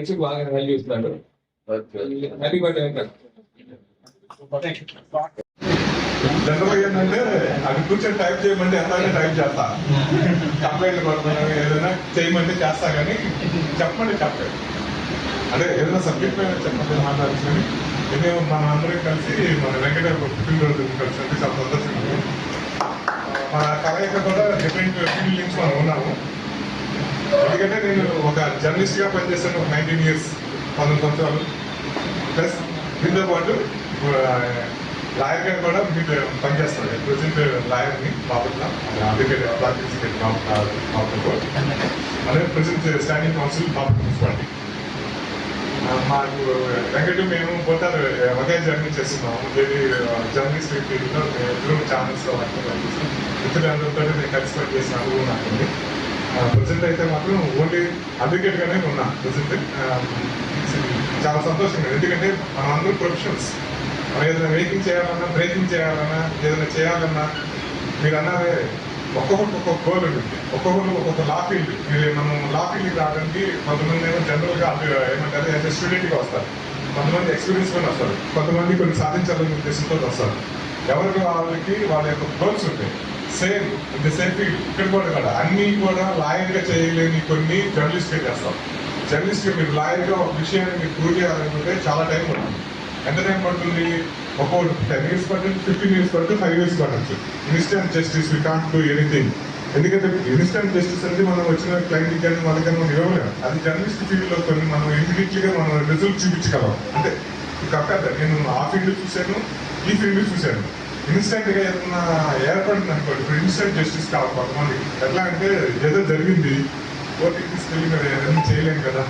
Friendship బాగా value ఇస్తున్నాడు. Happy birthday general ఏంటంటే అది కూర్చొని టైప్ చేయమంటే ఎంతైనా టైప్ చేస్తా. కంప్లైంట్ కొడతాను ఏదైనా చేయమంటే చేస్తా కానీ చెప్పమంటే చెప్పలేదు. అదే ఏదైనా సబ్జెక్ట్ పైన చెప్పండి మాట్లాడచ్చు కానీ ఇది మన అందరం కలిసి మన వెంకట పుట్టినరోజు కలిసి అంటే చాలా సంతోషంగా. మన కలయిక కూడా డిఫరెంట్ ఫీల్డ్ నుంచి మనం ఉన్నాము. ఎందుకంటే నేను ఒక జర్నలిస్ట్గా పనిచేశాను నైన్టీన్ ఇయర్స్ పంతొమ్మిది సంవత్సరాలు. ప్లస్ దీంతో పాటు లాయర్గా కూడా మీరు పనిచేస్తాను ప్రజెంట్ లాయర్ని బాపట్ల అడ్వకేట్ ప్రాక్టీస్ బాపట్ల అదే present standing counsel Bapatla municipality. మాకు వెంకట మేము పోతారు ఒకే జర్నీ చేస్తున్నాము. ఇది జర్నలిస్ట్ ఫీల్డ్లో ఇద్దరు ఛానల్స్ ఇద్దరు అందరితో నేను కలిసి పని చేసిన అనుభవం నాకు ప్రజెంట్ అయితే మాత్రం ఓన్లీ అడ్వకేట్గానే ఉన్నా ప్రజెంట్ చాలా సంతోషంగా ఎందుకంటే మనం అందరూ ప్రొఫెషనల్స్ మనం ఏదైనా మేకింగ్ చేయాలన్నా బ్రేకింగ్ చేయాలన్నా ఏదైనా చేయాలన్నా మీరు అన్నదే ఒక్కొక్కరికి ఒక్కొక్క గోల్ ఉంటుంది ఒక్కొక్కరికి ఒక్కొక్క లా ఫీల్డ్ మీరు మనం లా ఫీల్డ్కి రావడానికి కొంతమంది ఏమో జనరల్గా ఏమంటారు యాజ్ స్టూడెంట్గా వస్తారు. కొంతమంది ఎక్స్పీరియన్స్ వస్తారు. కొంతమంది కొన్ని సాధించాలనే ఉద్దేశంతో వస్తారు. ఎవరికి వాళ్ళకి వాళ్ళ యొక్క గోల్స్ ఉంటాయి. Same in the same field ఇక్కడ కూడా కదా అన్ని కూడా లాయర్గా చేయలేని కొన్ని జర్నలిస్ట్గా చేస్తాం. జర్నలిస్ట్గా మీరు లాయర్గా ఒక విషయాన్ని మీరు ప్రూవ్ చేయాలనుకుంటే చాలా టైం పడుతుంది. ఎంత టైం పడుతుంది? ఒక టెన్ ఇయర్స్ పడుతుంది ఫిఫ్టీన్ ఇయర్స్ పడుతుంది ఫైవ్ ఇయర్స్ పడవచ్చు instant justice we can't do anything ఎందుకంటే ఇన్స్టెంట్ జస్టిస్ అనేది మనం వచ్చిన క్లయింట్ కానీ వాళ్ళకని మనం ఇవ్వలేము. అది జర్నలిస్ట్ ఫీల్డ్లో కొన్ని మనం ఇమీడియట్లీగా మనం రిజల్ట్ చూపించగలం. అంటే కాకపోతే నేను ఆ ఫీల్డ్ చూశాను ఈ ఫీల్డ్ చూశాను. ఇన్స్టెంట్గా ఏదైనా ఏర్పడింది అనుకోండి ఇప్పుడు ఇన్స్టెంట్ జస్టిస్ కావాలి కొంతమంది ఎట్లా అంటే ఏదో జరిగింది. కోర్టుకి తీసుకెళ్ళి మరి ఏదైనా చేయలేము కదా.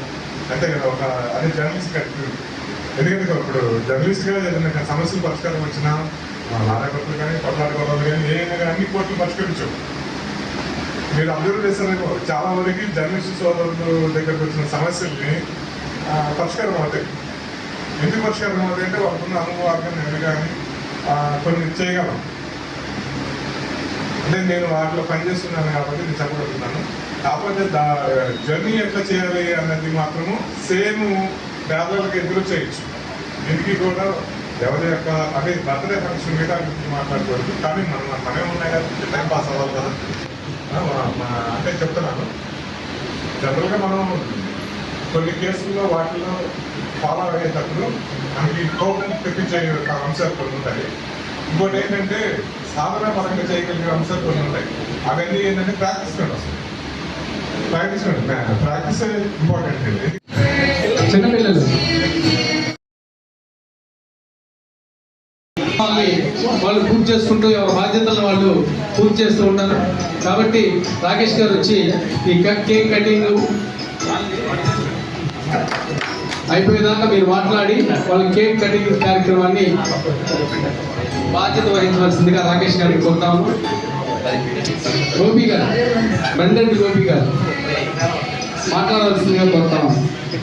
అంతే కదా ఒక అదే జర్నలిస్ట్ కట్టు ఎందుకంటే ఇప్పుడు జర్నలిస్ట్గా ఏదైనా సమస్యలు పరిష్కారం వచ్చినా నారాయణ కానీ కొట్లాడుకోవాలి కానీ ఏదైనా కానీ అన్ని కోర్టులు పరిష్కరించవు. మీరు అబ్జర్వ్ చేస్తారేమో చాలా వరకు జర్నలిస్ట్ సోదరుల దగ్గరకు వచ్చిన సమస్యల్ని పరిష్కారం అవుతాయి. ఎందుకు పరిష్కారం అవుతాయి అంటే వాళ్ళకున్న అనుభవాలు కానీ కొన్ని చేయగలం అంటే నేను వాటిలో పనిచేస్తున్నాను కాబట్టి నేను చెప్పగలుగుతున్నాను. కాకపోతే దా జర్నీ ఎట్లా చేయాలి అన్నది మాత్రము సేమ్ పేదలకు ఎదురు చేయొచ్చు. దీనికి కూడా ఎవరి యొక్క అంటే బర్త్డే ఫంక్షన్ మీద గురించి మాట్లాడకూడదు కానీ మన మనమే ఉన్నాయి కదా టైం పాస్ అవ్వాలి కదా. మా- అంటే చెప్తున్నాను. జనరల్గా మనం కొన్ని కేసుల్లో వాటిలో ఫాలో అయ్యేటప్పుడు మనకి టోటల్ తెప్పించే అంశాలు కొన్ని ఉంటాయి. ఇంకోటి ఏంటంటే సాధన పరంగా చేయగలిగే అంశాలు కొన్ని ఉంటాయి. అవన్నీ ఏంటంటే ప్రాక్టీస్ మీద వస్తాయి ప్రాక్టీస్ ప్రాక్టీస్ ఇంపార్టెంట్ అండి. చిన్నపిల్లలు. వాళ్ళు పూర్తి చేసుకుంటూ ఎవరి బాధ్యతలను వాళ్ళు పూర్తి చేస్తూ ఉంటారు. కాబట్టి రాకేష్ గారు వచ్చి ఈ కేక్ కటింగ్. అయిపోయేదాకా మీరు మాట్లాడి వాళ్ళ కేక్ కటింగ్ కార్యక్రమాన్ని బాధ్యత వహించవలసిందిగా రాకేష్ గారికి కోరుతాము. గోపి గారు బండండి గోపి గారు మాట్లాడవలసిందిగా కోరుతాము.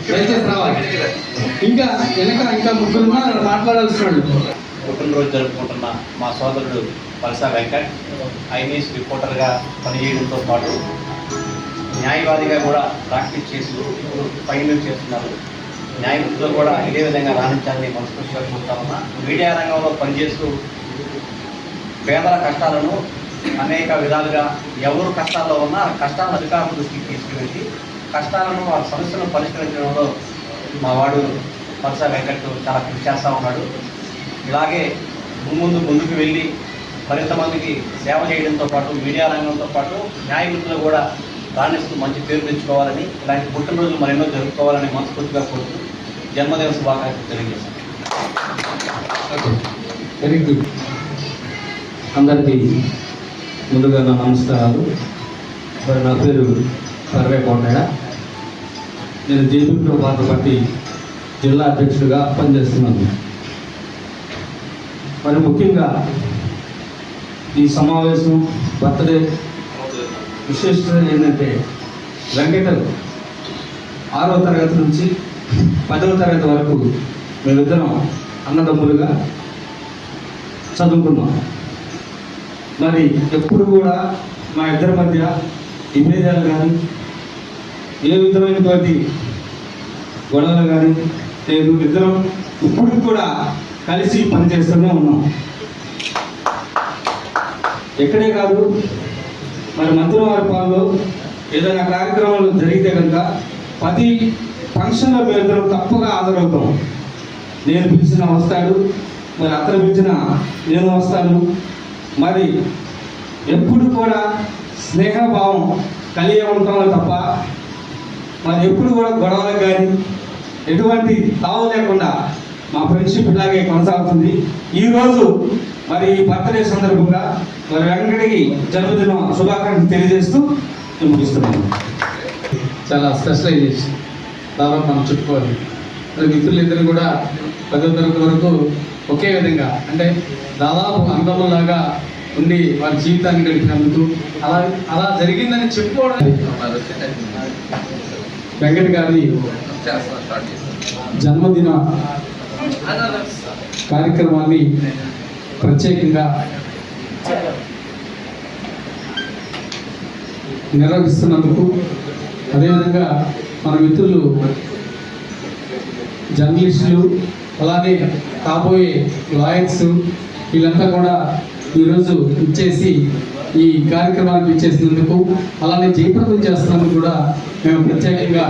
దయచేసి రావాలి. ఇంకా వెనక ఇంకా ముగ్గురు కూడా మాట్లాడాల్సిన వాళ్ళు పుట్టినరోజు జరుపుకుంటున్న మా సోదరుడు పల్సా వెంకట్ ఐనీస్ రిపోర్టర్గా పనిచేయడంతో పాటు న్యాయవాదిగా కూడా ప్రాక్టీస్ చేసి ఇప్పుడు ఫైనల్ చేస్తున్నారు. న్యాయమూర్తులు కూడా ఇదే విధంగా రాణించాలని మనస్ఫూర్తిగా కోరుతా ఉన్నా. మీడియా రంగంలో పనిచేస్తూ పేదల కష్టాలను అనేక విధాలుగా ఎవరు కష్టాల్లో ఉన్నా కష్టాలను అధికారుల దృష్టికి తీసుకువెళ్ళి కష్టాలను ఆ సమస్యలను పరిష్కరించడంలో మా వాడు పరస వెంకట్ చాలా కృషి చేస్తూ ఉన్నాడు. ఇలాగే ముందు ముందుకు వెళ్ళి మరింతమందికి సేవ చేయడంతో పాటు మీడియా రంగంతో పాటు న్యాయమూర్తులు కూడా రాణిస్తూ మంచి పేరు తెచ్చుకోవాలని ఇలాంటి పుట్టినరోజులు మరెన్నో జరుపుకోవాలని మనస్ఫూర్తిగా కోరుతూ జన్మదిన శుభాకాంక్షలు తెలియజేశాను వెరీ గుడ్ అందరికీ ముందుగా నా నమస్కారాలు. మరి నా పేరు సర్వే కోటయ్య నేను జేపీలో పార్టీ జిల్లా అధ్యక్షుడిగా పనిచేస్తున్నాను. మరి ముఖ్యంగా ఈ సమావేశం బర్త్డే విశేషత ఏంటంటే వెంకట ఆరో తరగతి నుంచి పదవ తరగతి వరకు మేమిద్దరం అన్నదమ్ములుగా చదువుకున్నాం. మరి ఎప్పుడు కూడా మా ఇద్దరి మధ్య విభేదాలు కానీ ఏ విధమైనటువంటి గొడవలు కానీ లేదు. ఇద్దరం ఇప్పుడు కూడా కలిసి పనిచేస్తూనే ఉన్నాం. ఎక్కడే కాదు మరి మంత్రివారి పాలలో ఏదైనా కార్యక్రమాలు జరిగితే కనుక ప్రతి ఫంక్షన్లో మేము తప్పగా హాజరవుతాం. నేను పిలిచిన వస్తాడు మరి అతను పిలిచిన నేను వస్తాను. మరి ఎప్పుడు కూడా స్నేహభావం కలిగే ఉంటామే తప్ప మరి ఎప్పుడు కూడా గొడవలకు కానీ ఎటువంటి తావు లేకుండా మా ఫ్రెండ్షిప్ ఇలాగే కొనసాగుతుంది. ఈరోజు మరి ఈ బర్త్డే సందర్భంగా మరి వెంకటకి జన్మదిన శుభాకాంక్షలు తెలియజేస్తూ నేను ముగిస్తున్నాను. చాలా స్పెషలైజేషన్. దాదాపు మనం చెప్పుకోవాలి. మరి మిత్రులిద్దరు కూడా పదో తరగతి వరకు ఒకే విధంగా అంటే దాదాపు అందములాగా ఉండి వారి జీవితాన్ని గడిపినందుకు అలా అలా జరిగిందని చెప్పుకోవడం వెంకట గారి జన్మదిన కార్యక్రమాన్ని ప్రత్యేకంగా నిర్వహిస్తున్నందుకు అదేవిధంగా మన మిత్రులు జర్నలిస్టులు అలానే కాబోయే లాయర్స్ వీళ్ళంతా కూడా ఈరోజు ఇచ్చేసి ఈ కార్యక్రమానికి ఇచ్చేసినందుకు అలానే జయప్రదం చేస్తున్నందుకు కూడా మేము ప్రత్యేకంగా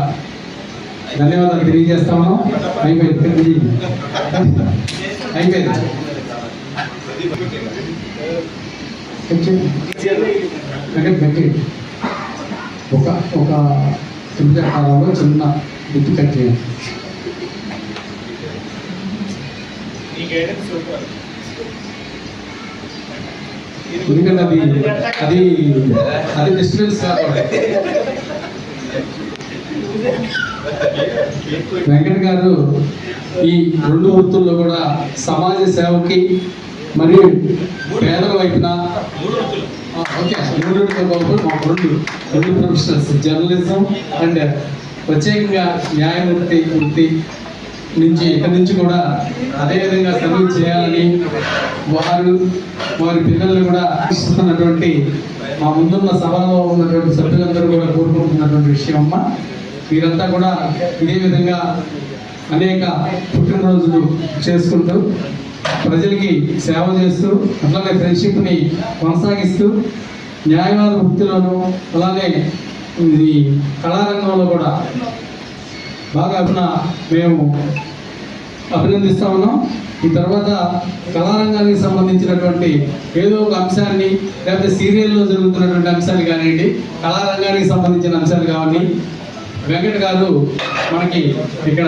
ధన్యవాదాలు తెలియజేస్తాము అయిపోయింది. అయిపోయింది. అంటే ఒక ఒక త్రిభుజ కాలంలో చిన్న గుర్తు కట్ చేయండి. ఎందుకంటే అది అది అది డిస్టర్బెన్స్ వెంకట్ గారు ఈ రెండు వృత్తుల్లో కూడా సమాజ సేవకి మరియు పేదల వైపున ఓకే మూడు బాబు మా రెండు రెండు ప్రొఫెషనల్స్ జర్నలిజం అండ్ ప్రత్యేకంగా న్యాయమూర్తి వృత్తి నుంచి ఇక్కడి నుంచి కూడా అదేవిధంగా సర్వీస్ చేయాలని వారు వారి పిల్లల్ని కూడా ఆశిస్తున్నటువంటి మా ముందున్న సభలో ఉన్నటువంటి సభ్యులందరూ కూడా కోరుకుంటున్నటువంటి విషయం అమ్మ. మీరంతా కూడా ఇదే విధంగా అనేక పుట్టినరోజులు చేసుకుంటూ ప్రజలకి సేవ చేస్తూ అట్లాగే ఫ్రెండ్షిప్ని కొనసాగిస్తూ న్యాయవాద వృత్తిలోనూ అలానే ఈ కళారంగంలో కూడా బాగా అభిన మేము అభినందిస్తా ఉన్నాం. ఈ తర్వాత కళారంగానికి సంబంధించినటువంటి ఏదో ఒక అంశాన్ని లేకపోతే సీరియల్లో జరుగుతున్నటువంటి అంశాలు కానివ్వండి కళారంగానికి సంబంధించిన అంశాలు కావండి వెంకట గారు మనకి ఇక్కడ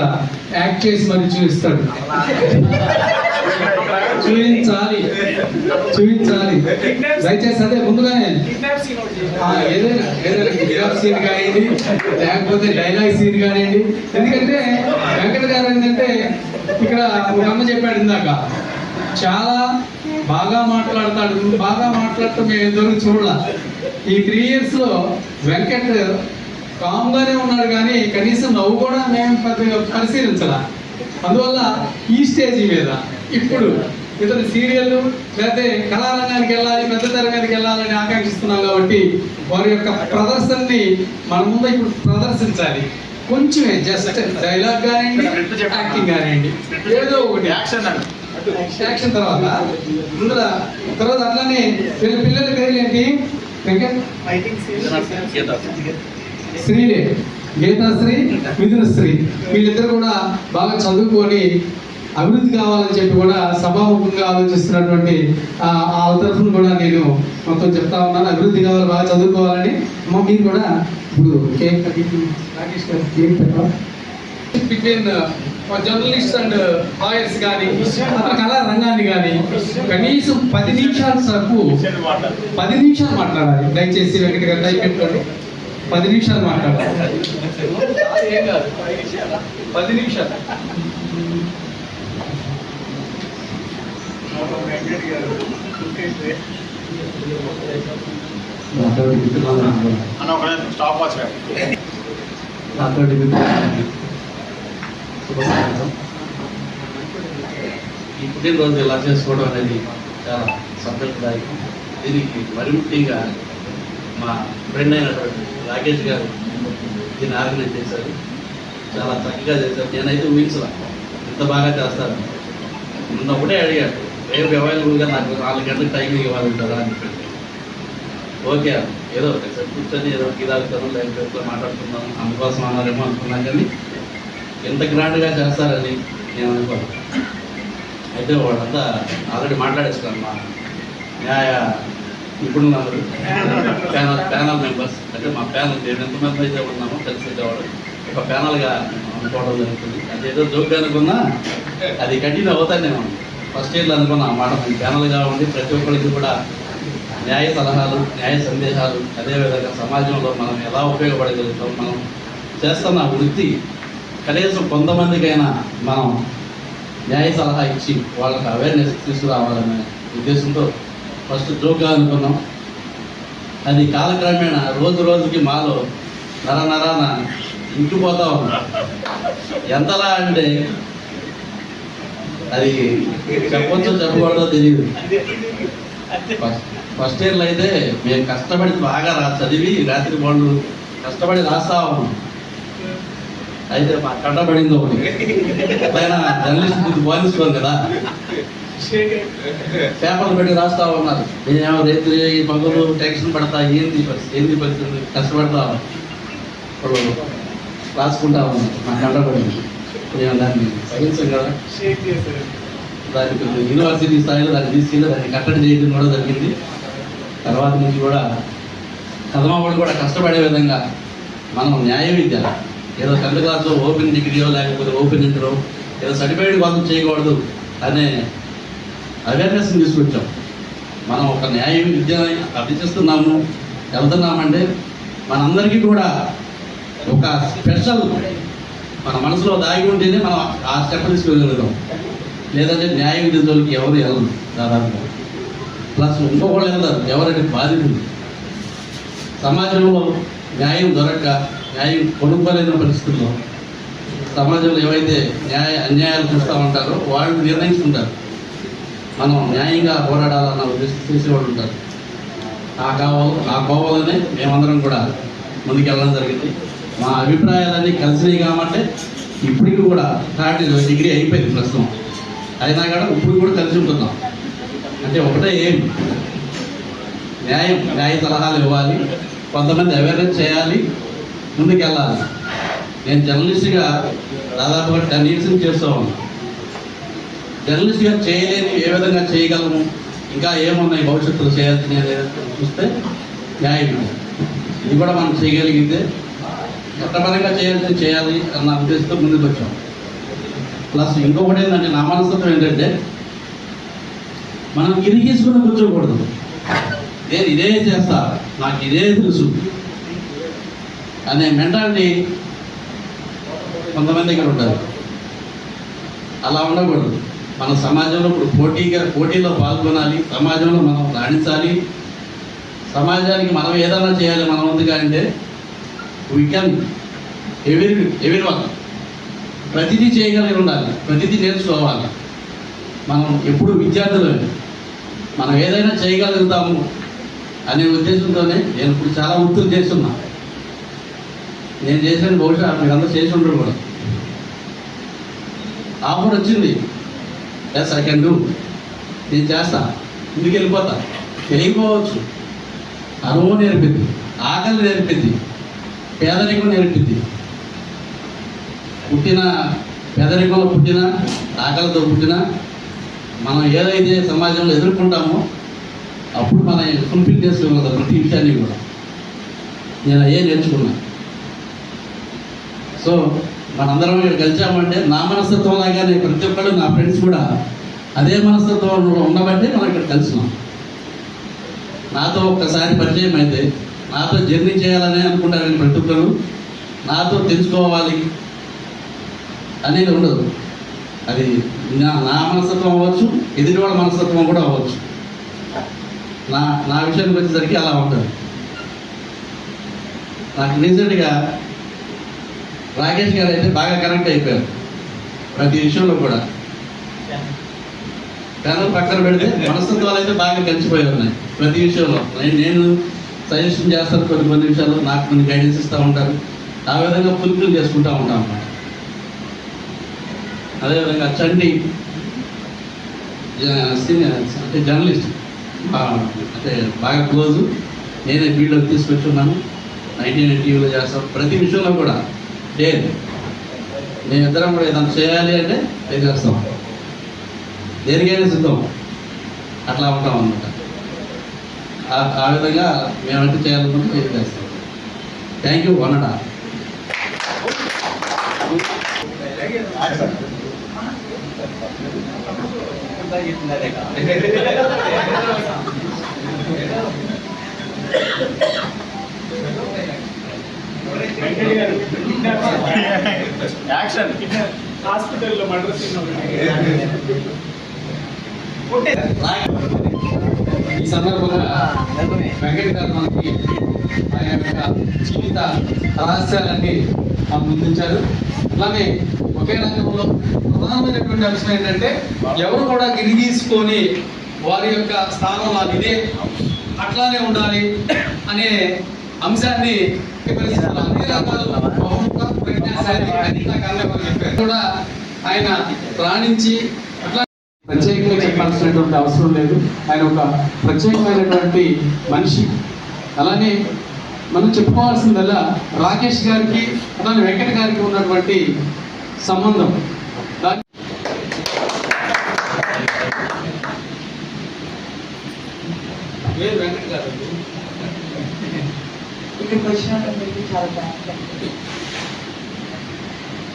యాక్ట్ చేసి మరి చూపిస్తాడు. చూపించాలి. చూపించాలి. దయచేసి అదే ముందుగానే. ఏదైనా ఏదైనా కిడ్నాప్ సీన్ కానివ్వండి లేకపోతే డైలాగ్ సీన్ కానివ్వండి. ఎందుకంటే వెంకట గారు ఏంటంటే ఇక్కడ ఒక అమ్మ చెప్పాడు ఇందాక చాలా బాగా మాట్లాడతాడు బాగా మాట్లాడటం మేము ఇంతవరకు చూడాల. ఈ త్రీ ఇయర్స్లో వెంకట్ కామ్ గానే ఉన్నాడు కానీ కనీసం నవ్వు కూడా మేము పరిశీలించాల. అందువల్ల ఈ స్టేజ్ మీద ఇప్పుడు ఇతను సీరియల్ లేకపోతే కళారంగానికి వెళ్ళాలి పెద్ద తెర మీదకి వెళ్ళాలని ఆకాంక్షిస్తున్నాం కాబట్టి వారి యొక్క ప్రదర్శనని మన ముందు ఇప్పుడు ప్రదర్శించాలి. కొంచెమే జస్ట్ డైలాగ్ కానివ్వండి యాక్టింగ్ కానివ్వండి. ఏదో ఒకటి. యాక్షన్ యాక్షన్ తర్వాత ముందర తర్వాత అట్లానే వీళ్ళ పిల్లల పేర్లు ఏంటి శ్రీలే గీతాశ్రీ మిథునశ్రీ. వీళ్ళిద్దరు కూడా బాగా చదువుకొని అభివృద్ధి కావాలని చెప్పి కూడా సభాముఖంగా ఆలోచిస్తున్నటువంటి ఆ తరఫున కూడా నేను మొత్తం చెప్తా ఉన్నాను. అభివృద్ధి కావాలి బాగా చదువుకోవాలని. అమ్మ మీరు కూడా ఇప్పుడు కేక్ రాకేష్ గారు కేక్ పెట్టాలి బిట్వీన్ జర్నలిస్ట్ అండ్ లాయర్స్ కానీ కళా రంగాన్ని కానీ కనీసం పది నిమిషాలు సరుకు పది నిమిషాలు మాట్లాడాలి. దయచేసి వెంకట గారు టైం పెట్టుకోండి. పది నిమిషాలు మాట్లాడాలి. ఏం కాదు పది నిమిషాలు. నాతోటి మిత్రులందరూ అన్న ఒక స్టాప్ వాచ్ ఈ పుట్టినరోజు ఇలా చేసుకోవడం అనేది చాలా సంతృప్తిదాయకం దీనికి మరి ముఖ్యంగా మా ఫ్రెండ్ అయినటువంటి రాకేష్ గారు దీన్ని ఆర్గనైజ్ చేశారు చాలా చక్కగా చేశారు నేనైతే ఊహించలే ఇంత బాగా చేస్తాను నిన్న ఒకటే అడిగాడు రేపు అవైలబుల్గా నాకు నాలుగు గంటలకు టైం ఇవ్వాలంటారా అని చెప్పి ఓకే ఏదో ఒకసారి కూర్చొని ఏదో ఇదాగుతాను లేకపోతే ఎట్లా అందుకోసం అన్నారేమో అనుకున్నాను కానీ ఎంత గ్రాండ్గా చేస్తారని నేను అనుకోను. అయితే వాళ్ళంతా ఆల్రెడీ మాట్లాడేస్తాను మా న్యాయ ఇప్పుడు ప్యానల్ ప్యానల్ మెంబర్స్. అంటే మా ప్యానల్ మేము ఎంతమంది అయితే ఉన్నామో కలిసి ఒక ప్యానల్గా అనుకోవడం జరుగుతుంది. అదేదో జోక్గా అనుకున్నా అది కంటిన్యూ అవుతాను నేను ఫస్ట్ ఇయర్లో అనుకున్న ఆ మాట మీ ఛానల్గా ఉండి ప్రతి ఒక్కరికి కూడా న్యాయ సలహాలు న్యాయ సందేశాలు అదేవిధంగా సమాజంలో మనం ఎలా ఉపయోగపడగలుగుతాం మనం చేస్తున్న వృత్తి కనీసం కొంతమందికైనా మనం న్యాయ సలహా ఇచ్చి వాళ్ళకి అవేర్నెస్ తీసుకురావాలనే ఉద్దేశంతో ఫస్ట్ జోక్గా అనుకున్నాం. అది కాలక్రమేణా రోజు రోజుకి మాలో నర నరాన ఇంకిపోతా ఉంది. ఎంతలా అంటే అది చెప్పొచ్చో చెప్పకూడదో తెలియదు ఫస్ట్ ఇయర్లో అయితే మేము కష్టపడి బాగా రా చదివి రాత్రి వాళ్ళు కష్టపడి రాస్తా. ఉన్నాం అయితే మా కట్టబడింది ఒకటి. ఎట్లయినా జర్నలిస్ట్ ఇది పోలిస్తాం కదా. పేపర్లు పెట్టి రాస్తా ఉన్నారు. నేనేమో రైతు పగులు టెన్షన్ పడతా ఏంది ఏంది పరిస్థితి? కష్టపడతా. ఇప్పుడు రాసుకుంటా ఉన్నాను మా కట్టబడింది నేను దాన్ని సహించం కదా దానికి కొంచెం యూనివర్సిటీ స్థాయిలో దాన్ని తీసుకెళ్ళి దాన్ని కట్టడి చేయడం కూడా జరిగింది. తర్వాత నుంచి కూడా కథమావాడు కూడా కష్టపడే విధంగా మనం న్యాయ విద్య ఏదో టెన్త్ క్లాస్లో ఓపెన్ డిగ్రీయో లేకపోతే ఓపెన్ ఇంటరో ఏదో సర్టిఫైడ్ కోసం చేయకూడదు అనే అవేర్నెస్ తీసుకొచ్చాం. మనం ఒక న్యాయ విద్యని అభ్యసిస్తున్నాము వెళ్తున్నామంటే మనందరికీ కూడా ఒక స్పెషల్ మన మనసులో దాగి ఉంటేనే మనం ఆ స్టెప్ తీసుకెళ్ళగలుగుతాం లేదంటే న్యాయ విద్య ఎవరు వెళ్ళరు దాదాపు ప్లస్ ఇంకొకళ్ళు వెళ్తారు ఎవరంటే బాధితులు. సమాజంలో న్యాయం దొరక్క న్యాయం కొనుక్కోలేని పరిస్థితుల్లో సమాజంలో ఏవైతే న్యాయ అన్యాయాలు చూస్తూ ఉంటారో వాళ్ళు నిర్ణయించుకుంటారు మనం న్యాయంగా పోరాడాలన్న ఉద్దేశం చేసేవాళ్ళు ఉంటారు. ఆ కావాలి ఆ కోవాలనే మేమందరం కూడా ముందుకెళ్ళడం జరిగింది. మా అభిప్రాయాలన్నీ కలిసినాయి కాబట్టి ఇప్పటికి కూడా థర్డ్ డిగ్రీ అయిపోయింది ప్రస్తుతం. అయినా కూడా ఇప్పుడు కూడా కలిసి ఉంటున్నాం. అంటే ఒకటే ఏం న్యాయం న్యాయ సలహాలు ఇవ్వాలి. కొంతమంది అవేర్నెస్ చేయాలి. ముందుకెళ్ళాలి. నేను జర్నలిస్ట్గా దాదాపుగా టెన్ ఇయర్స్ నుంచి చేస్తూ ఉన్నాను. జర్నలిస్ట్గా చేయలేని ఏ విధంగా చేయగలము? ఇంకా ఏమున్నాయి భవిష్యత్తులో చేయాల్సినవి చూస్తే న్యాయం. ఇది కూడా మనం చేయగలిగితే చట్టపరంగా చేయాల్సి చేయాలి అన్న ఉద్దేశంతో ముందుకు వచ్చాం. ప్లస్ ఇంకొకటి ఏంటంటే నా మనస్తత్వం ఏంటంటే మనం గిరిగీసుకుని కూర్చోకూడదు. నేను ఇదే చేస్తా నాకు ఇదే తెలుసు అనే మెంటాలిటీ కొంతమంది ఇక్కడ ఉంటారు. అలా ఉండకూడదు. మన సమాజంలో ఇప్పుడు పోటీగా పోటీలో పాల్గొనాలి సమాజంలో మనం రాణించాలి. సమాజానికి మనం ఏదైనా చేయాలి మన కానీ అంటే వీ కెన్ ఎవరి ఎవరి వన్ ప్రతిదీ చేయగలిగి ఉండాలి ప్రతిదీ నేర్చుకోవాలి. మనం ఎప్పుడు విద్యార్థులు మనం ఏదైనా చేయగలుగుతాము అనే ఉద్దేశంతోనే నేను ఇప్పుడు చాలా వృత్తులు చేస్తున్నా. నేను చేసిన బహుశా మీరందరూ చేసి ఉండరు కూడా. ఆఫర్ వచ్చింది. ఎస్ ఐ కెన్ డూ నేను చేస్తా. ఇంటికి వెళ్ళిపోతా తెలియకపోవచ్చు అనుభవం నేర్పింది. ఆకలి నేర్పింది. పేదరికం నేర్పింది పుట్టిన పేదరికంలో పుట్టిన ఆకలితో పుట్టిన మనం ఏదైతే సమాజంలో ఎదుర్కొంటామో అప్పుడు మనం ఫుల్ఫిల్ చేసుకోగలుగుతాం ప్రతి విషయాన్ని కూడా. నేను అయ్యే నేర్చుకున్నా. సో మనందరం ఇక్కడ కలిసామంటే నా మనస్తత్వం లాగానే ప్రతి ఒక్కళ్ళు నా ఫ్రెండ్స్ కూడా అదే మనస్తత్వం ఉండబట్టే మనం ఇక్కడ కలిసినాం. నాతో ఒక్కసారి పరిచయం అయితే నాతో జర్నీ చేయాలని అనుకుంటారని ప్రతి ఒక్కరు. నాతో తెలుసుకోవాలి అనేది ఉండదు. అది నా నా మనస్తత్వం అవ్వచ్చు ఎదుటి వాళ్ళ మనస్తత్వం కూడా అవ్వచ్చు. నా నా విషయానికి వచ్చేసరికి అలా ఉంటుంది. నాకు రీసెంట్గా రాకేష్ గారు అయితే బాగా కనెక్ట్ అయిపోయారు ప్రతి విషయంలో కూడా. ప్యానల్ పక్కన పెడితే మనస్తత్వాలు అయితే బాగా కలిసిపోయి ఉన్నాయి ప్రతి విషయంలో. నేను నేను సజెషన్ చేస్తారు కొన్ని కొన్ని విషయాలు నాకు కొన్ని గైడెన్స్ ఇస్తూ ఉంటారు. ఆ విధంగా ఫుల్ఫిల్ చేసుకుంటూ ఉంటాం అన్నమాట. అదేవిధంగా చండి సీనియర్ అంటే జర్నలిస్ట్ అంటే బాగా క్లోజ్ నేనే ఫీల్డ్లోకి తీసుకొచ్చున్నాను. నైన్టీన్ టీవీలో చేస్తాం. ప్రతి విషయంలో కూడా డేర్. మేమిద్దరం కూడా ఏదైనా చేయాలి అంటే చేస్తాం? దేనికైనా సిద్ధం. అట్లా ఉంటాం అన్నమాట. ఆ- విధంగా మేమంటే చేయాలనుకుంటే ఏం చేస్తాం? థ్యాంక్ యూ హాస్పిటల్లో మర్డర్ సీన్ ఈ సందర్భంగా వెంకట గారు మనకి ఆయన యొక్క జీవిత రహస్యాలన్నీ ముందుంచారు. అలానే ఒకే రంగంలో ప్రధానమైనటువంటి అంశం ఏంటంటే ఎవరు కూడా గిరిగీసుకొని వారి యొక్క స్థానం నాకు ఇదే అట్లానే ఉండాలి అనే అంశాన్ని అన్ని రకాలు బహుముఖ ప్రజ్ఞాశాలి అని చెప్పారు. కూడా ఆయన రాణించి ప్రత్యేకంగా చెప్పాల్సినటువంటి అవసరం లేదు. ఆయన ఒక ప్రత్యేకమైనటువంటి మనిషి. అలానే మనం చెప్పుకోవాల్సిందల్లా రాకేష్ గారికి అలానే వెంకట గారికి ఉన్నటువంటి సంబంధం. దాని పేరు వెంకట గారు. ఇక్కడికి వచ్చినందుకు చాలా థ్యాంక్స్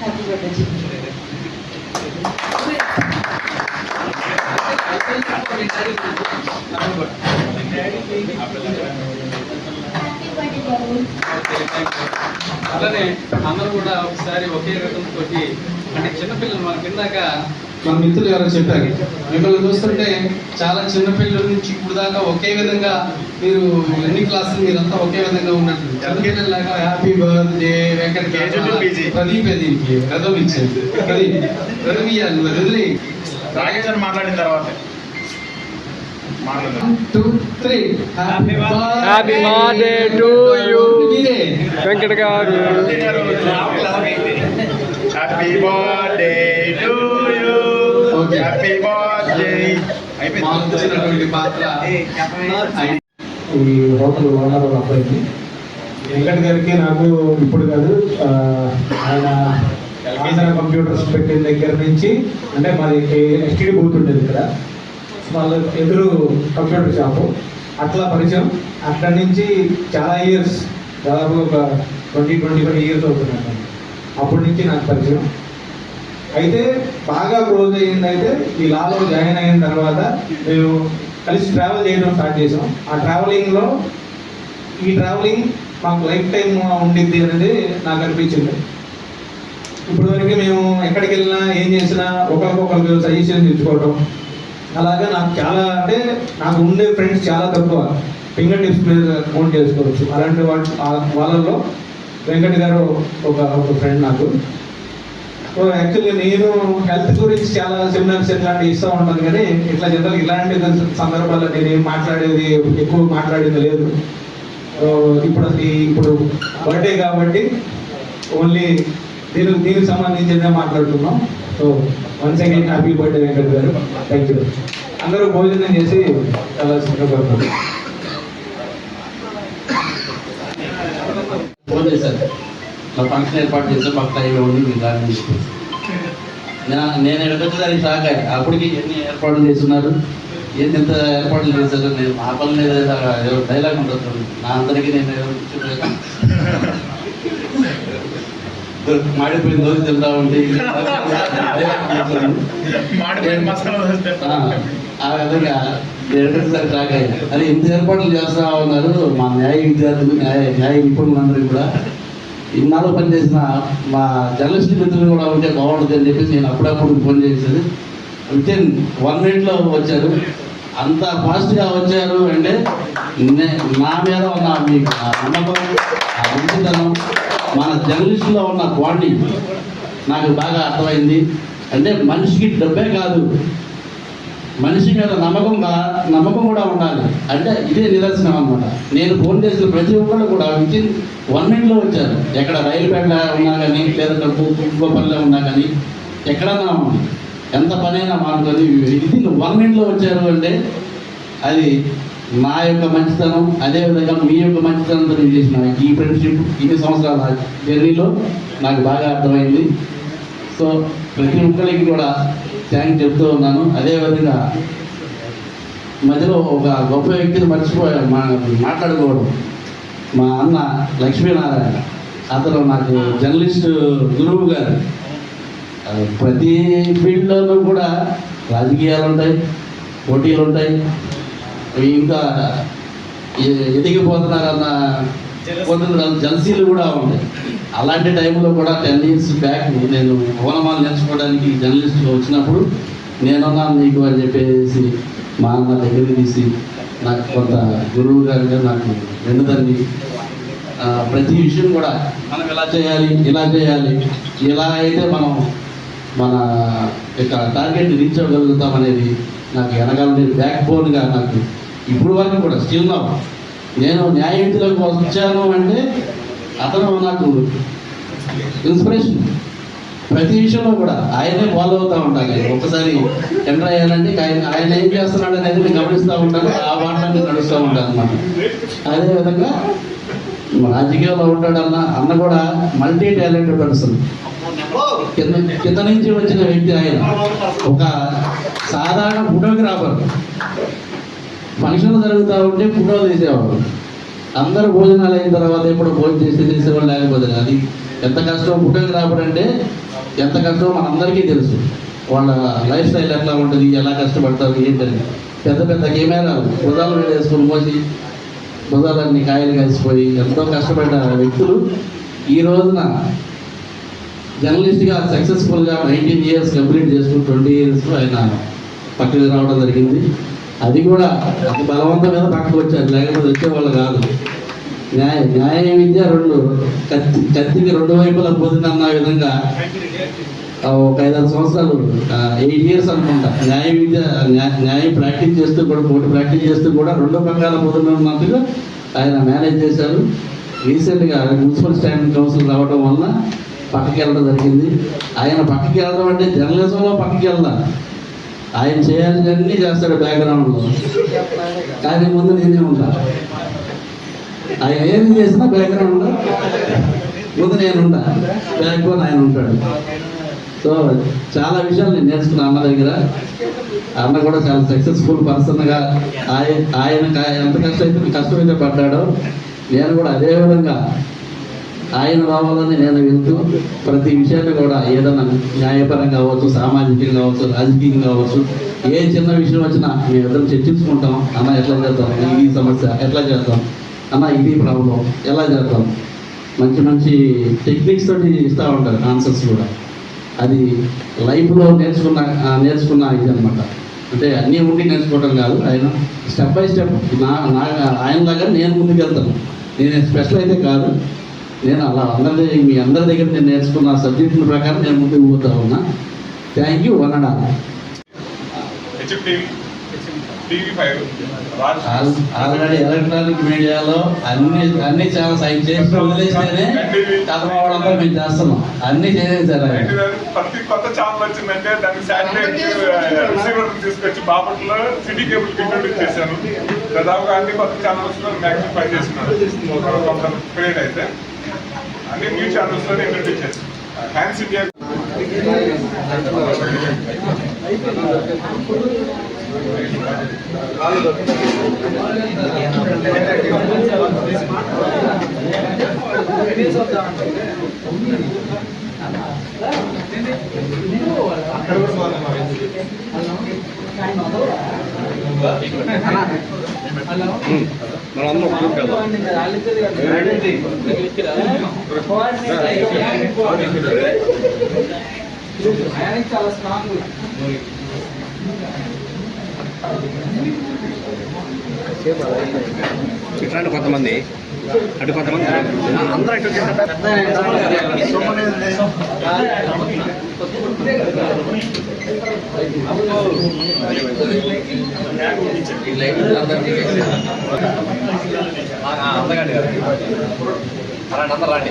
హ్యాపీ బర్త్డే చెప్పి అలానే అందరూ కూడా ఒకసారి ఒకే రకంతో అంటే చిన్నపిల్లలు మన కిందాక మన మిత్రులు ఎవరో చెప్పారు మిమ్మల్ని చూస్తుంటే చాలా చిన్నపిల్లల నుంచి ఇప్పుడు దాకా ఒకే విధంగా మీరు ఎన్ని క్లాసులు మీరంతా ఒకే విధంగా ఉన్నట్టు. చిన్నపిల్లలాగా హ్యాపీ బర్త్డే వెంకట ప్రదీప్ దీనికి రథం ఇచ్చేది ప్రదీప్ నువ్వు వదిలి రాకేష్ అని మాట్లాడిన తర్వాత. Happy. Venkata garu happy birthday to you. Happy birthday ఇచ్చినటువంటి పాత్ర ఈ హోటల్ ఓనర్ అబ్బాయికి. వెంకట్ గారికి నాకు ఇప్పుడు కాదు ఆయన ఆంధ్ర కంప్యూటర్స్ పెట్టిన దగ్గర నుంచి అంటే మాది ఎస్టీడీ బూత్ ఉండేది ఇక్కడ. వాళ్ళ ఎదురు కంప్యూటర్ షాపు. అట్లా పరిచయం. అక్కడి నుంచి చాలా ఇయర్స్ దాదాపు ఒక ట్వంటీ ట్వంటీ ఫైవ్ ఇయర్స్ అవుతున్నాను అప్పటి నుంచి నాకు పరిచయం. అయితే బాగా క్లోజ్ అయ్యింది అయితే ఈ లాలో జాయిన్ అయిన తర్వాత మేము కలిసి ట్రావెల్ చేయడం స్టార్ట్ చేసాం ఆ ట్రావెలింగ్లో ఈ ట్రావెలింగ్ మాకు లైఫ్ టైం ఉండిద్ది అనేది నాకు అనిపించింది. ఇప్పుడు వరకు మేము ఎక్కడికి వెళ్ళినా ఏం చేసినా ఒకరికొకరు సజెషన్ తెచ్చుకోవడం అలాగా నాకు చాలా అంటే నాకు ఉండే ఫ్రెండ్స్ చాలా తక్కువ. ఫింగర్ టిప్స్ మీద కౌంట్ చేసుకోవచ్చు. అలాంటి వాటి వాళ్ళల్లో వెంకట్ గారు ఒక ఒక ఫ్రెండ్ నాకు. సో యాక్చువల్లీ నేను హెల్త్ గురించి చాలా సెమినార్స్ ఇట్లాంటివి ఇస్తూ ఉంటాను. కానీ ఇట్లా జనరల్ ఇలాంటి సందర్భాల్లో నేను మాట్లాడేది ఎక్కువ మాట్లాడేది లేదు. ఇప్పుడు అది ఇప్పుడు బర్త్డే కాబట్టి ఓన్లీ దీనికి దీనికి సంబంధించిన మాట్లాడుతున్నాం. So once again happy birthday Venkat garu. Thank you అందరూ భోజనం చేసి చాలా సిద్ధపడతారు ఫోన్ మా ఫంక్షన్ ఏర్పాటు చేస్తే పక్క టైం మీరు రాని చెప్పేసి. నా- నేను ఎక్కడికొచ్చేదానికి షాక్ అప్పటికి ఎన్ని ఏర్పాట్లు చేస్తున్నారు? ఏంటి ఇంత ఏర్పాట్లు చేశారు? నేను ఆపలేదు? డైలాగ్ ఉండదు నా అందరికీ నేను ఏదో మాడిపోయిన రోజు తింటా ఉంటే ఆ, విధంగా రెండోసారి షాక్ అయ్యా. అరే ఇంత ఏర్పాట్లు చేస్తా ఉన్నారు. మా న్యాయ విద్యార్థులు న్యాయ న్యాయ నిపుణులందరూ కూడా. ఇన్నాళ్ళు పనిచేసిన మా జర్నలిస్ట్ మిత్రులు కూడా ఉంటే బాగుంటుంది అని చెప్పేసి నేను అప్పుడప్పుడు ఫోన్ చేసేది. విత్ ఇన్ వన్ మినిట్లో వచ్చారు. అంత ఫాస్ట్గా వచ్చారు అంటే నే- మీద ఉన్న మీకు నమ్మకం ఆ మంచితనం మన జర్నలిస్టులో ఉన్న క్వాలిటీ నాకు బాగా అర్థమైంది. అంటే మనిషికి డబ్బే కాదు. మనిషి మీద నమ్మకం కా- నమ్మకం కూడా ఉండాలి. అంటే ఇదే నిదర్శనం అనమాట నేను ఫోన్ చేసిన ప్రతి ఒక్కళ్ళు కూడా విత్ ఇన్ వన్ మినిట్లో వచ్చారు. ఎక్కడ రైలు ఉన్నా కానీ లేదా ఇంకో ఉన్నా కానీ ఎక్కడన్నా ఉంది. ఎంత పనైనా మాట్లాడి విత్ ఇన్ వన్ మినిట్లో వచ్చారు అంటే అది నా యొక్క మంచితనం అదేవిధంగా మీ యొక్క మంచితనంతో నేను చేసిన ఈ ఫ్రెండ్షిప్ ఇన్ని సంవత్సరాల జర్నీలో నాకు బాగా అర్థమైంది. సో ప్రతి ఒక్కరికి కూడా థ్యాంక్ చెప్తూ ఉన్నాను. అదేవిధంగా మధ్యలో ఒక గొప్ప వ్యక్తిని మర్చిపోయాను. మా మాట్లాడుకోవడం. మా అన్న లక్ష్మీనారాయణ. అతను నాకు జర్నలిస్ట్ గురువు గారు. ప్రతి ఫీల్డ్లోనూ కూడా రాజకీయాలు ఉంటాయి పోటీలు ఉంటాయి. ఇంకా ఎదిగిపోతున్నారన్న కొన్ని జలసీలు కూడా ఉంటాయి అలాంటి టైంలో కూడా టెన్ ఇయర్స్ బ్యాక్ నేను ఓనమాలు నేర్చుకోవడానికి జర్నలిస్ట్గా వచ్చినప్పుడు నేనున్నా నీకు అని చెప్పేసి మా అన్న దగ్గర తీసి నాకు కొంత గురువు గారిగా నాకు వెన్నుదండి ప్రతి విషయం కూడా మనం ఇలా చేయాలి ఇలా చేయాలి ఇలా అయితే మనం మన యొక్క టార్గెట్ రీచ్ అవ్వగలుగుతాం అనేది నాకు వెనకాల బ్యాక్ బోన్గా నాకు ఇప్పుడు వరకు కూడా స్టిల్ నా నేను న్యాయవిధిలోకి వచ్చాను అంటే అతను నాకు ఇన్స్పిరేషన్ ప్రతి విషయంలో కూడా ఆయనే ఫాలో అవుతూ ఉంటాను ఒకసారి ఒక్కసారి ఎంటర్ అయ్యానంటే ఆయన ఆయన ఏం చేస్తున్నాడు అనేది నేను గమనిస్తూ ఉంటాను. ఆ బాటలో నడుస్తూ ఉంటాను అనమాట అదేవిధంగా రాజకీయాల్లో ఉంటాడన్న అన్న కూడా మల్టీ టాలెంటెడ్ పర్సన్ కింద కింద నుంచి వచ్చిన వ్యక్తి ఆయన. ఒక సాధారణ ఫోటోగ్రాఫర్ ఫంక్షన్లు జరుగుతూ ఉంటే ఫోటోలు తీసేవాళ్ళు అందరూ భోజనాలు అయిన తర్వాత ఎప్పుడు భోజనం చేసి తీసేవాళ్ళు లేకపోతే అది ఎంత కష్టం ఫోటోగ్రాఫర్ రావడంటే ఎంత కష్టం మనందరికీ తెలుసు. వాళ్ళ లైఫ్ స్టైల్ ఎట్లా ఉంటుంది ఎలా కష్టపడతారు ఏంటని. పెద్ద పెద్ద కెమెరాలు భుజాలు వేసుకుని మోసి భుజాలన్నీ కాయలు కలిసిపోయి ఎంతో కష్టపడ్డ వ్యక్తులు ఈ రోజున జర్నలిస్ట్గా సక్సెస్ఫుల్గా నైన్టీన్ ఇయర్స్ కంప్లీట్ చేసుకుని ట్వంటీ ఇయర్స్ ఆయన పక్కకి రావడం జరిగింది. అది కూడా అతి బలవంతం మీద పక్కకు వచ్చారు. లేకపోతే వచ్చేవాళ్ళు కాదు. న్యాయ న్యాయ విద్య రెండు కత్తి కత్తికి రెండు వైపులా అన్న విధంగా ఒక ఐదారు సంవత్సరాలు ఎయిట్ ఇయర్స్ అనుకుంటా. న్యాయ విద్య న్యాయం ప్రాక్టీస్ చేస్తూ కూడా పోటీ ప్రాక్టీస్ చేస్తూ కూడా రెండో పక్కల పొందినట్టుగా ఆయన మేనేజ్ చేశారు. రీసెంట్గా మున్సిపల్ స్టాండింగ్ కౌన్సిల్ రావడం వలన పక్కకి వెళ్ళడం జరిగింది. ఆయన పక్కకి వెళ్ళడం అంటే జర్నలిజంలో పక్కకి వెళ్దాం ఆయన చేయాల్సినవన్నీ చేస్తాడు బ్యాక్గ్రౌండ్లో కానీ ముందు నేనే ఉంటా. ఆయన ఏం చేసినా బ్యాక్గ్రౌండ్లో ముందు నేను ఉంటా. బ్యాక్ ఆయన ఉంటాడు. సో చాలా విషయాలు నేను నేర్చుకున్నా అన్న దగ్గర. అన్న కూడా చాలా సక్సెస్ఫుల్ పర్సన్గా ఆయన ఆయన ఎంత కష్టమైతే కష్టమైతే పడ్డాడో నేను కూడా అదే విధంగా ఆయన రావాలని నేను వింటూ ప్రతి విషయాన్ని కూడా ఏదైనా న్యాయపరంగా కావచ్చు సామాజికంగా కావచ్చు రాజకీయం కావచ్చు ఏ చిన్న విషయం వచ్చినా మేమిద్దరం చర్చించుకుంటాం. అన్న ఎట్లా చేద్దాం? ఇది సమస్య ఎట్లా చేద్దాం? అన్న ఇది ప్రాబ్లం ఎలా చేద్దాం? మంచి మంచి టెక్నిక్స్ తోటి ఇస్తూ ఉంటారు ఆన్సర్స్ కూడా. అది లైఫ్లో నేర్చుకున్న నేర్చుకున్న ఇది అనమాట అంటే అన్నీ ఉండి నేర్చుకోవడం కాదు ఆయన స్టెప్ బై స్టెప్ నా నా ఆయన లాగా నేను ముందుకు వెళ్తాను నేను స్పెషల్ అయితే కాదు నేను అలా అందరి మీ అందరి దగ్గర నేను నేర్చుకున్న సబ్జెక్టుల ప్రకారం నేను ముందుకు పోతా ఉన్నా. Thank you one and all already electronic మీడియాలో అన్ని అన్ని చాలా సైన్ చేసి వదిలేస్తేనే కథ వాళ్ళంతా మేము చేస్తున్నాం. అన్ని చేసేసారు ప్రతి కొత్త ఛానల్ వచ్చిందంటే దానికి శాటిలైట్ రిసీవర్ తీసుకొచ్చి బాపట్లో సిటీ కేబుల్ ఇంట్రొడ్యూస్ చేశాను దాదాపుగా అన్ని కొత్త ఛానల్స్లో మ్యాక్సిమం ఒక పీరియడ్ అయితే. అన్ని న్యూ ఛానల్స్లోనే ఇంట్రొడ్యూస్ హ్యాండ్స్ ఇండియా చాలా స్ట్రాంగ్ ఇట్లాంటి కొంతమంది అటు కొంతమంది అందరూ ఇటు అందగాడి గారు అలాంటి అందరు రాండి.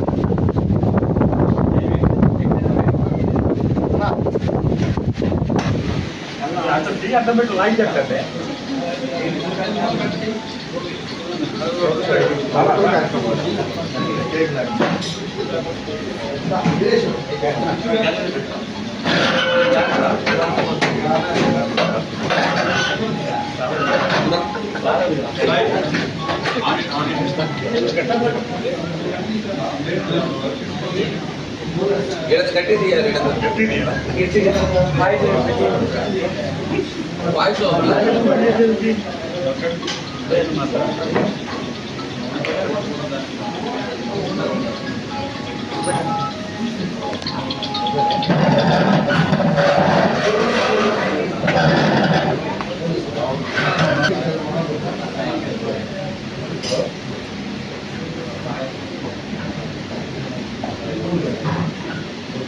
तो डी अंडरमेंट लाई जाते हैं Thank you. ಗಿಡದ ಕಟ್ಟಿದೀಯಾ ಗಿಡದ ವಾಯ್ಸು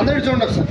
అందరు చూడండి ఒకసారి